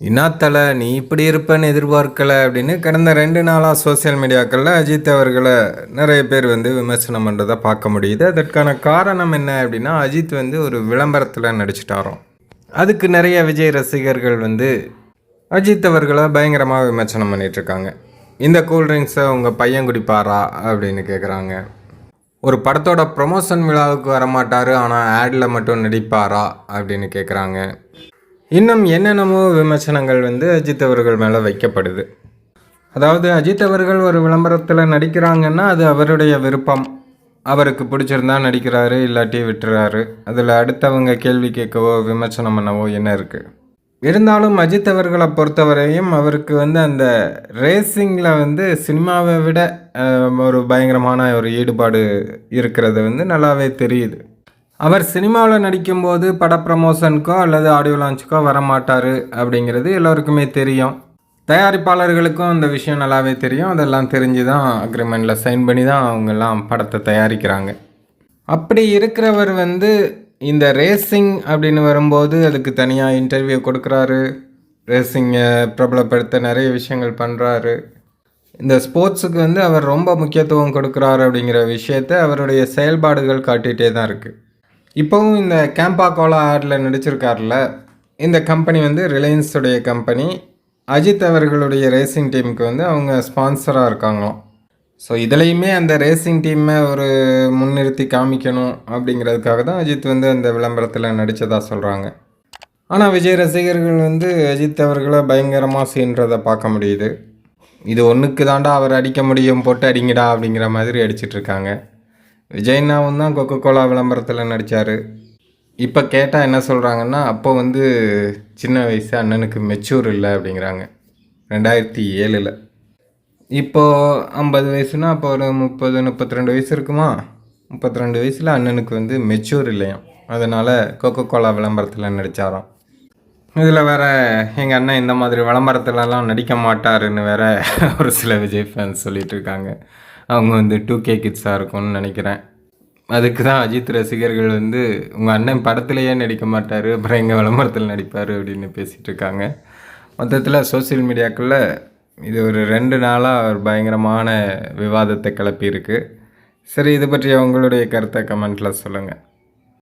இன்னாத்தலை நீ இப்படி இருப்பேன்னு எதிர்பார்க்கல அப்படின்னு கடந்த ரெண்டு நாளாக சோஷியல் மீடியாக்களில் அஜித் அவர்களை நிறைய பேர் வந்து விமர்சனம் பண்ணுறதை பார்க்க முடியுது. அதற்கான காரணம் என்ன அப்படின்னா அஜித் வந்து ஒரு விளம்பரத்தில் நடிச்சிட்டாராம். அதுக்கு நிறைய விஜய் ரசிகர்கள் வந்து அஜித் அவர்களை பயங்கரமாக விமர்சனம் பண்ணிகிட்ருக்காங்க இருக்காங்க இந்த கூல்ட்ரிங்க்ஸை உங்கள் பையன் குடிப்பாரா அப்படின்னு கேட்குறாங்க ஒரு படத்தோட ப்ரொமோஷன் விழாவுக்கு வரமாட்டார் ஆனால் ஆடில் மட்டும் நடிப்பாரா அப்படின்னு கேட்குறாங்க இன்னும் என்னென்னமோ விமர்சனங்கள் வந்து அஜித் அவர்கள் மேலே வைக்கப்படுது. அதாவது அஜித் அவர்கள் ஒரு விளம்பரத்தில் நடிக்கிறாங்கன்னா அது அவருடைய விருப்பம். அவருக்கு பிடிச்சிருந்தா நடிக்கிறாரு இல்லாட்டி விட்டுறாரு. அதில் அடுத்தவங்க கேள்வி கேட்கவோ விமர்சனம் பண்ணவோ என்ன இருக்குது இருந்தாலும் அஜித் அவர்களை பொறுத்தவரையும் அவருக்கு வந்து அந்த ரேசிங்கில் வந்து சினிமாவை விட ஒரு பயங்கரமான ஒரு ஈடுபாடு இருக்கிறது வந்து நல்லாவே தெரியுது. அவர் சினிமாவில் நடிக்கும்போது பட ப்ரமோஷனுக்கோ அல்லது ஆடியோ லான்ச்சுக்கோ வரமாட்டார் அப்படிங்கிறது எல்லோருக்குமே தெரியும். தயாரிப்பாளர்களுக்கும் அந்த விஷயம் நல்லாவே தெரியும். அதெல்லாம் தெரிஞ்சு தான் அக்ரிமெண்ட்டில் சைன் பண்ணி தான் அவங்கெல்லாம் படத்தை தயாரிக்கிறாங்க. அப்படி இருக்கிறவர் வந்து இந்த ரேசிங் அப்படின்னு வரும்போது அதுக்கு தனியாக இன்டர்வியூ கொடுக்குறாரு. ரேசிங்கை பிரபலப்படுத்த நிறைய விஷயங்கள் பண்ணுறாரு இந்த ஸ்போர்ட்ஸுக்கு வந்து அவர் ரொம்ப முக்கியத்துவம் கொடுக்குறாரு அப்படிங்கிற விஷயத்த அவருடைய செயல்பாடுகள் காட்டிகிட்டே தான் இருக்குது இப்போவும் இந்த கேம்பா கோலா ஆடில் நடிச்சிருக்காருல இந்த கம்பெனி வந்து ரிலையன்ஸுடைய கம்பெனி அஜித் அவர்களுடைய ரேசிங் டீமுக்கு வந்து அவங்க ஸ்பான்சராக இருக்காங்களாம். ஸோ இதுலேயுமே அந்த ரேசிங் டீமை ஒரு முன்னிறுத்தி காமிக்கணும் அப்படிங்கிறதுக்காக தான் அஜித் வந்து அந்த விளம்பரத்தில் நடித்ததாக சொல்கிறாங்க ஆனால் விஜய் ரசிகர்கள் வந்து அஜித் அவர்களை பயங்கரமாக சீன்றதை பார்க்க முடியுது. இது ஒன்றுக்கு தாண்டா அவர் அடிக்க முடியும் போட்டு அடிங்கடா அப்படிங்கிற மாதிரி அடிச்சிட்டு இருக்காங்க. விஜய்னாவும் தான் கொக்கோ கோலா விளம்பரத்தில் நடித்தார் இப்போ கேட்டால் என்ன சொல்கிறாங்கன்னா அப்போ வந்து சின்ன வயசு அண்ணனுக்கு மெச்சூர் இல்லை அப்படிங்கிறாங்க. ரெண்டாயிரத்தி ஏழில். இப்போது ஐம்பது வயசுனா அப்போ ஒரு முப்பது முப்பத்தி ரெண்டு வயசு இருக்குமா? முப்பத்தி ரெண்டு வயசில் அண்ணனுக்கு வந்து மெச்சூர் இல்லையாம். அதனால் கொக்கோ கோலா விளம்பரத்தில் நடித்தாராம் இதில் வேறு எங்கள் அண்ணன் இந்த மாதிரி விளம்பரத்துலலாம் நடிக்க மாட்டாருன்னு வேற ஒரு சில விஜய் ஃபேன்ஸ் சொல்லிகிட்டு இருக்காங்க. அவங்க வந்து டூ கே கிட்ஸாக இருக்கும்னு நினைக்கிறேன். அதுக்கு தான் அஜித் ரசிகர்கள் வந்து உங்கள் அண்ணன் படத்துலையே நடிக்க மாட்டார் அப்புறம் எங்கள் விளம்பரத்தில் நடிப்பார்? அப்படின்னு பேசிகிட்டு இருக்காங்க. மொத்தத்தில் சோஷியல் மீடியாக்களில் இது ஒரு ரெண்டு நாளாக ஒரு பயங்கரமான விவாதத்தை கிளப்பியிருக்கு. சரி இது பற்றி உங்களுடைய கருத்தை கமெண்ட்டில் சொல்லுங்கள்